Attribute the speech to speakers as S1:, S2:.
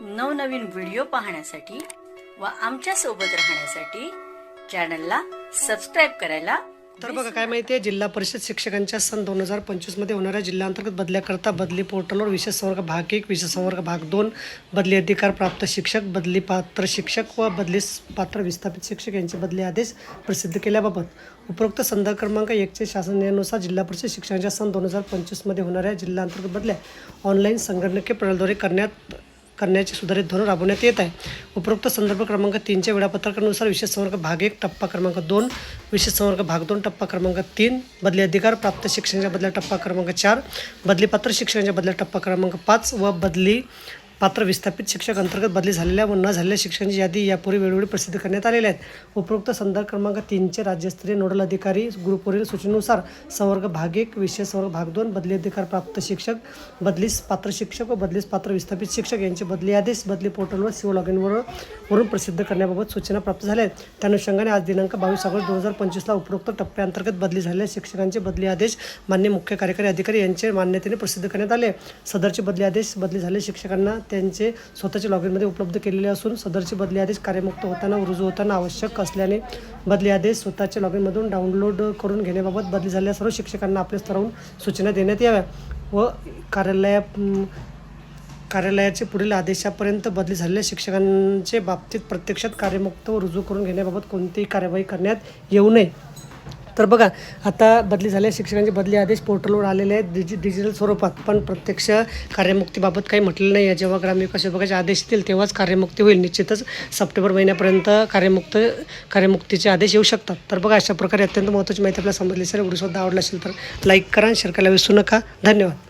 S1: नवनवीन व्हिडिओ पाहण्यासाठी व आमच्यासोबत राहण्यासाठी चॅनलला सबस्क्राईब करायला
S2: तर बघा काय माहिती आहे? जिल्हा परिषद शिक्षकांच्या सन दोन हजार पंचवीसमध्ये होणाऱ्या जिल्हांतर्गत बदल्याकरता बदली पोर्टलवर विशेष संवर्ग भाग एक विशेष संवर्ग भाग दोन बदली अधिकार प्राप्त शिक्षक बदली पात्र शिक्षक व बदली पात्र विस्थापित शिक्षक यांचे बदली आदेश प्रसिद्ध केल्याबाबत उपरोक्त संदर्भ क्रमांक एकचे शासन निर्णयानुसार जिल्हा परिषद शिक्षकांच्या सन दोन हजार पंचवीसमध्ये होणाऱ्या जिल्हांतर्गत बदल्या ऑनलाईन संगणकीय प्रणालीद्वारे करण्यात करण्याचे सुधारित धोरण राबवण्यात येत आहे. उपरोक्त संदर्भ क्रमांक तीनच्या वेळापत्रकानुसार विशेष संवर्ग भाग एक टप्पा क्रमांक दोन विशेष संवर्ग भाग दोन टप्पा क्रमांक तीन बदली अधिकार प्राप्त शिक्षणाच्या बदल्या टप्पा क्रमांक चार बदलीपात्र शिक्षणाच्या बदल्या टप्पा क्रमांक पाच व बदली पात्र विस्थापित शिक्षक अंतर्गत बदली झालेल्या व न झालेल्या शिक्षकांची यादी यापूर्वी वेळोवेळी प्रसिद्ध करण्यात आलेल्या आहेत. उपरोक्त संदर्भ क्रमांक तीनचे राज्यस्तरीय नोडल अधिकारी ग्रुपवरील सूचनेनुसार संवर्ग भाग एक विशेष संवर्ग भाग दोन बदली अधिकार प्राप्त शिक्षक बदलीस पात्र शिक्षक व बदलीस पात्र विस्थापित शिक्षक यांचे बदली आदेश बदली पोर्टलवर सिओ लॉगिनवर वरून प्रसिद्ध करण्याबाबत सूचना प्राप्त झाल्या आहेत. त्या अनुषंगाने आज दिनांक बावीस ऑगस्ट दोन हजार पंचवीसला उपरोक्त टप्प्याअंतर्गत बदली झालेल्या शिक्षकांचे बदली आदेश मान्य मुख्य कार्यकारी अधिकारी यांचे मान्यतेने प्रसिद्ध करण्यात आले. सदरचे बदली आदेश बदली झालेल्या शिक्षकांना त्यांचे स्वतःच्या लॉगिनमध्ये उपलब्ध केलेले असून सदरचे बदली आदेश कार्यमुक्त होताना रुजू होताना आवश्यक असल्याने बदली आदेश स्वतःच्या लॉगिनमधून डाउनलोड करून घेण्याबाबत बदली झालेल्या सर्व शिक्षकांना आपल्या स्तरावरून सूचना देण्यात याव्या. व कार्यालया कार्यालयाचे पुढील आदेशापर्यंत बदली झालेल्या शिक्षकांचे बाबतीत प्रत्यक्षात कार्यमुक्त व रुजू करून घेण्याबाबत कोणतीही कार्यवाही करण्यात येऊ नये. तर बघा आता बदली झाल्या शिक्षकांचे बदली आदेश पोर्टलवर आलेले आहेत डिजि डिजिटल स्वरूपात. पण प्रत्यक्ष कार्यमुक्तीबाबत काही म्हटलेलं नाही आहे जेव्हा ग्रामविकास विभागाचे आदेश येतील तेव्हाच कार्यमुक्ती होईल. निश्चितच सप्टेंबर महिन्यापर्यंत कार्यमुक्त कार्यमुक्तीचे आदेश येऊ शकतात. तर बघा अशा प्रकारे अत्यंत महत्त्वाची माहिती आपल्याला समजली सर व्हिडिओ सुद्धा आवडला असेल तर लाईक करा शेअर करायला विसरू नका. धन्यवाद.